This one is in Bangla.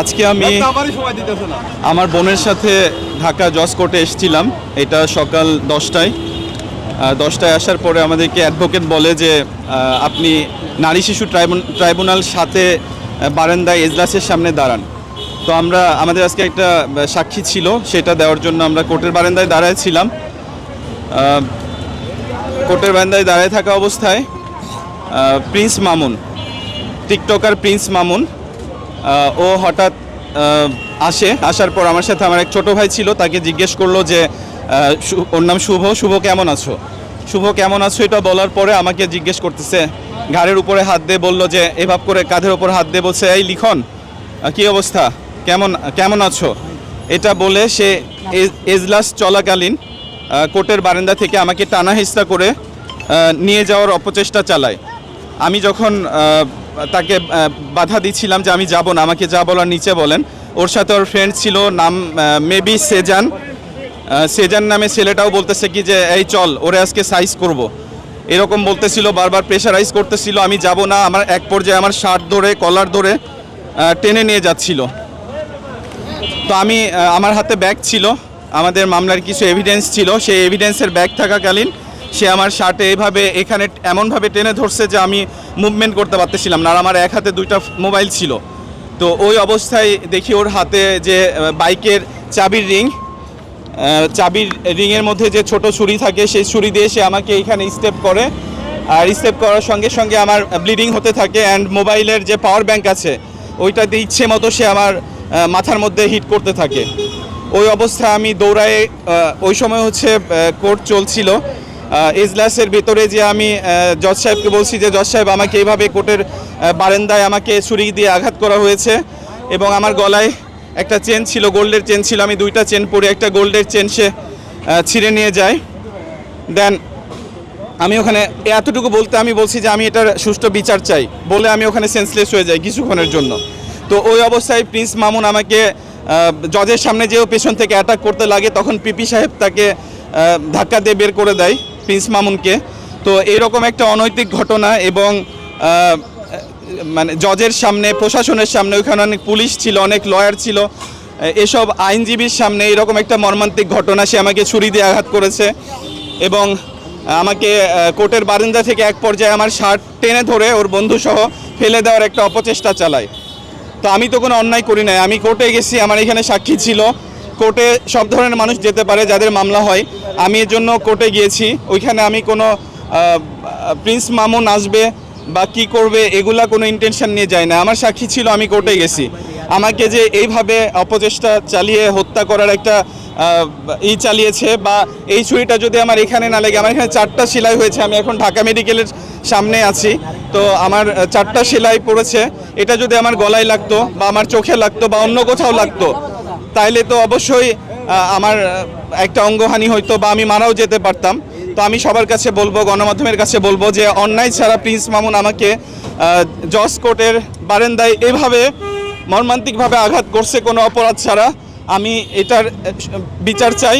আজকে আমি আমার বোনের সাথে ঢাকা জজ কোর্টে এসেছিলাম। এটা সকাল দশটায়। দশটায় আসার পরে আমাদেরকে অ্যাডভোকেট বলে যে আপনি নারী শিশু ট্রাইব্যুনাল সাথে বারান্দায় এজলাসের সামনে দাঁড়ান। তো আমরা আমাদের আজকে একটা সাক্ষী ছিল সেটা দেওয়ার জন্য আমরা কোর্টের বারান্দায় দাঁড়ায় ছিলাম। কোর্টের বারান্দায় দাঁড়ায় থাকা অবস্থায় Prince Mamun TikToker Prince Mamun ও হঠাৎ আসে। আসার পর আমার সাথে আমার এক ছোট ভাই ছিল, তাকে জিজ্ঞেস করল যে ওর নাম শুভ। শুভ কেমন আছো? শুভ কেমন আছো? এটা বলার পরে আমাকে জিজ্ঞেস করতেছে, ঘাড়ের উপরে হাত দিয়ে বলল যে, এভাব করে কাঁধের উপর হাত দিয়ে বলছে, এই লিখন কি অবস্থা? কেমন কেমন আছো? এটা বলে সে এজ- এজলাস চলাকালীন কোর্টের বারান্দা থেকে আমাকে টানা হেস্তা করে নিয়ে যাওয়ার অপচেষ্টা চালায়। আমি যখন তাকে বাধা দিচ্ছিলাম যে আমি যাব না, আমাকে যা বলার নিচে বলেন। ওর সাথে ওর ফ্রেন্ড ছিল, নাম মেবি সেজান। সেজান নামে ছেলেটাও বলতেছে কি যে, এই চল, ওরে আজকে সাইজ করব। এরকম বলতেছিল, বারবার প্রেশারাইজ করতেছিল, আমি যাব না, আমার এক পর্যায়ে আমার শার্ট ধরে কলার ধরে টেনে নিয়ে যাচ্ছিল। তো আমি আমার হাতে ব্যাগ ছিল। আমাদের মামলার কিছু এভিডেন্স ছিল, সেই এভিডেন্সের ব্যাগ থাকাকালীন সে আমার শার্টে এইভাবে এখানে এমনভাবে টেনে ধরছে যে আমি মুভমেন্ট করতে পারতেছিলাম না, আর আমার এক হাতে দুইটা মোবাইল ছিল। তো ওই অবস্থায় দেখি ওর হাতে যে বাইকের চাবির রিং চাবির রিংয়ের মধ্যে যে ছোট ছুরি থাকে, সেই ছুরি দিয়ে সে আমাকে এখানে স্টেপ করে। আর স্টেপ করার সঙ্গে সঙ্গে আমার ব্লিডিং হতে থাকে অ্যান্ড মোবাইলের যে পাওয়ার ব্যাংক আছে, ওইটা দিয়ে ইচ্ছে মতো সে আমার মাথার মধ্যে হিট করতে থাকে। ওই অবস্থায় আমি দৌড়ায় ওই সময় হচ্ছে কোর্ট চলছিল। এজলাসের ভেতরে যে আমি জজ সাহেবকে বলছি যে, জজ সাহেব, আমাকে এইভাবে কোর্টের বারান্দায় আমাকে ছুরি দিয়ে আঘাত করা হয়েছে এবং আমার গলায় একটা চেন ছিল, গোল্ডের চেন ছিল। আমি দুইটা চেন পরে একটা গোল্ডের চেন সে ছিঁড়ে নিয়ে যায়। দেন আমি ওখানে এতটুকু বলতে আমি বলছি যে, আমি এটার সুষ্ঠু বিচার চাই বলে আমি ওখানে সেন্সলেস হয়ে যাই কিছুক্ষণের জন্য। তো ওই অবস্থায় প্রিন্স মামুন আমাকে জজের সামনে যেও পেছন থেকে অ্যাটাক করতে লাগে, তখন পিপি সাহেব তাকে ধাক্কা দিয়ে বের করে দেয়। প্রিন্স মামুনকে। তো এরকম একটা অনৈতিক ঘটনা এবং মানে জজের সামনে, প্রশাসনের সামনে, ওইখানে অনেক পুলিশ ছিল, অনেক লয়ার ছিল। এসব আইনজীবীর সামনে এরকম একটা মর্মান্তিক ঘটনা সে আমাকে ছুরি দিয়ে আঘাত করেছে। এবং আমাকে কোর্টের বারান্দা থেকে এক পর্যায়ে আমার শার্ট টেনে ধরে ওর বন্ধু সহ ফেলে দেওয়ার একটা অপচেষ্টা চালায়। তো আমি তো কোনো অন্যায় করি নাই। আমি কোর্টে গেছি, আমার এখানে সাক্ষী ছিল। কোর্টে সব ধরনের মানুষ যেতে পারে যাদের মামলা হয়। আমি এর জন্য কোর্টে গিয়েছি। ওইখানে আমি কোনো প্রিন্স মামুন আসবে বা কি করবে এগুলা কোনো ইন্টেনশন নিয়ে যায় না। আমার সাক্ষী ছিল, আমি কোর্টে গেছি। আমাকে যে এইভাবে অপচেষ্টা চালিয়ে হত্যা করার একটা ই চালিয়েছে বা এই ছুরিটা যদি আমার এখানে না লাগে, আমার এখানে চারটা সেলাই হয়েছে, আমি এখন ঢাকা মেডিকেলের সামনে আছি। তো আমার চারটা সেলাই পড়েছে। এটা যদি আমার গলায় লাগতো বা আমার চোখে লাগতো বা অন্য কোথাও লাগতো তাইলে তো অবশ্যই আমার একটা অঙ্গহানি হইতো বা আমি মারাও যেতে পারতাম। তো আমি সবার কাছে বলব, গণমাধ্যমের কাছে বলব যে অন্যায় ছাড়া প্রিন্স মামুন আমাকে জজ কোর্টের বারেন্দায় এভাবে মর্মান্তিকভাবে আঘাত করছে কোনো অপরাধ ছাড়া। আমি এটার বিচার চাই।